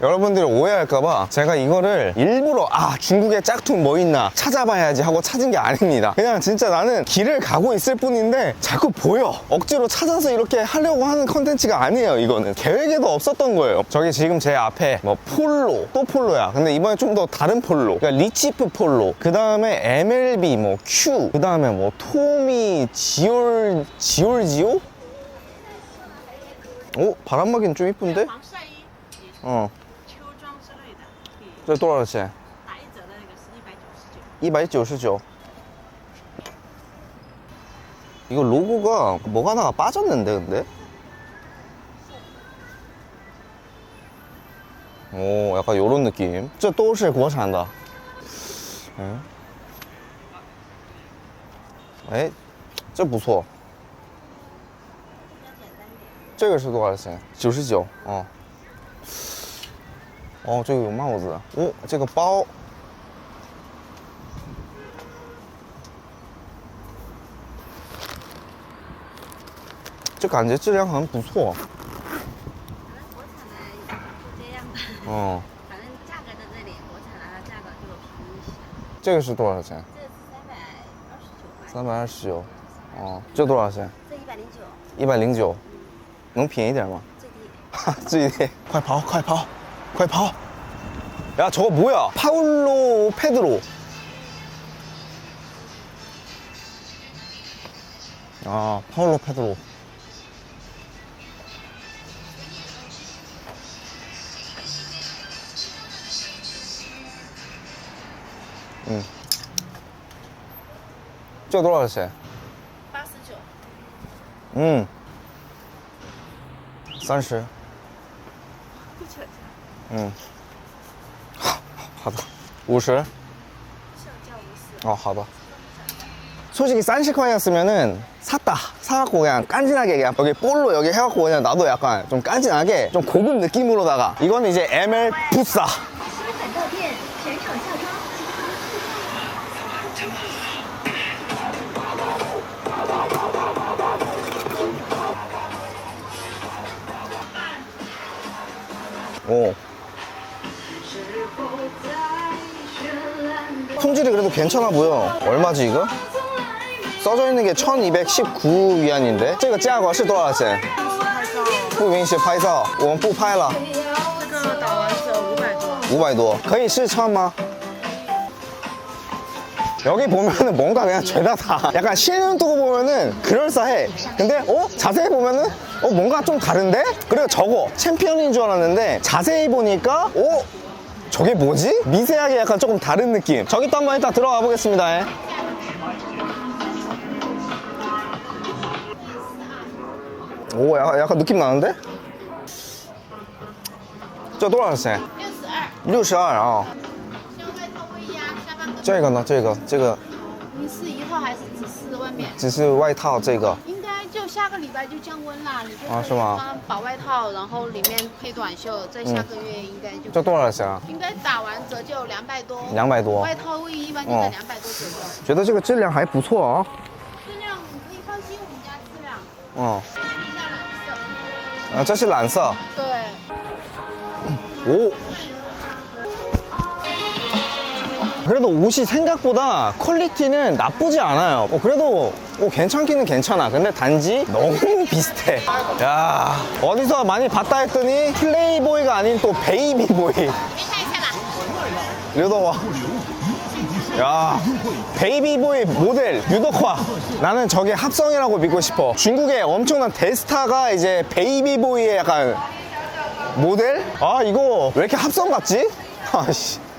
여러분들이 오해할까봐 제가 이거를 일부러 아 중국에 짝퉁 뭐 있나 찾아봐야지 하고 찾은 게 아닙니다. 그냥 진짜 나는 길을 가고 있을 뿐인데 자꾸 보여. 억지로 찾아서 이렇게 하려고 하는 컨텐츠가 아니에요 이거는. 계획에도 없었던 거예요. 저기 지금 제 앞에 뭐 폴로 또 폴로야. 근데 이번에 좀 더 다른 폴로. 그러니까 리치프 폴로. 그 다음에 MLB 뭐 Q. 그 다음에 뭐 토미 지올 지올지오? 오 바람막이는 좀 이쁜데? 네, 어. 这多少钱？打一折的那个是一百九十九。一百九十九。 이거 로고가 뭐가 하나가 빠졌는데 근데? 오 약간 요런 느낌 这都是国产的 음. 哎这不错这个是多少钱？九十九。 哦。哦，这个有帽子。哦，这个包。就感觉质量好像不错。国产的就这样吧，哦，反正价格在这里，国产的它价格就便宜一些。这个是多少钱？这是三百二十九块，三百二十九。哦，这多少钱？这一百零九，一百零九。能便宜点吗？最低。哈，最低。快跑，快跑， 快跑！야 저거 뭐야? 파울로 페드로. 아 파울로 페드로. 음. 这多少钱？八十九，嗯，三十。 不扯价，嗯，好，好的，五十。售价五十。 어, 하다. 솔직히 싼 시커였으면은 샀다. 사갖고 그냥 깐진하게 그냥 여기 볼로 여기 해갖고 그냥 나도 약간 좀 깐진하게 좀 고급 느낌으로다가 이거는 이제 ML 부싸. 粉豆店全场下装。 오. 품질이 그래도 괜찮아 보여. 얼마지 이거? 써져 있는 게 1219위안인데. 这个价格是多少钱?不允许拍照,我们不拍了.这个打完折五百多。 500多. 可以试穿吗? 여기 보면은 뭔가 그냥 죄다 다 약간 실눈 뜨고 보면은 그럴싸해 근데 어? 자세히 보면은 어 뭔가 좀 다른데? 그리고 저거 챔피언인 줄 알았는데 자세히 보니까 어? 저게 뭐지? 미세하게 약간 조금 다른 느낌 저기 또 한번 일단 들어가 보겠습니다 예. 오 약간, 약간 느낌 나는데? 저多少钱?六十二， 62啊像外套卫衣啊，下半个。这个呢这个这个你是一号还是只是外面？只是外套这个应该就 下个礼拜就降温啦，你就是吗穿薄外套，然后里面配短袖，在下个月应该就、这多少钱啊？应该打完折就两百多。两百多外套卫衣一般就在哦两百多左右。觉得这个质量还不错啊。质量你可以放心，我们家质量。嗯，一下蓝色。啊，这是蓝色。对。 오. 그래도 옷이 생각보다 퀄리티는 나쁘지 않아요. 어, 그래도 어, 괜찮기는 괜찮아. 근데 단지 너무 비슷해. 야 어디서 많이 봤다 했더니 플레이보이가 아닌 또 베이비보이. 류덕화 야 베이비보이 모델 류덕화. 나는 저게 합성이라고 믿고 싶어. 중국의 엄청난 대스타가 이제 베이비보이의 약간 모델? 아 이거 왜 이렇게 합성 같지? 아씨.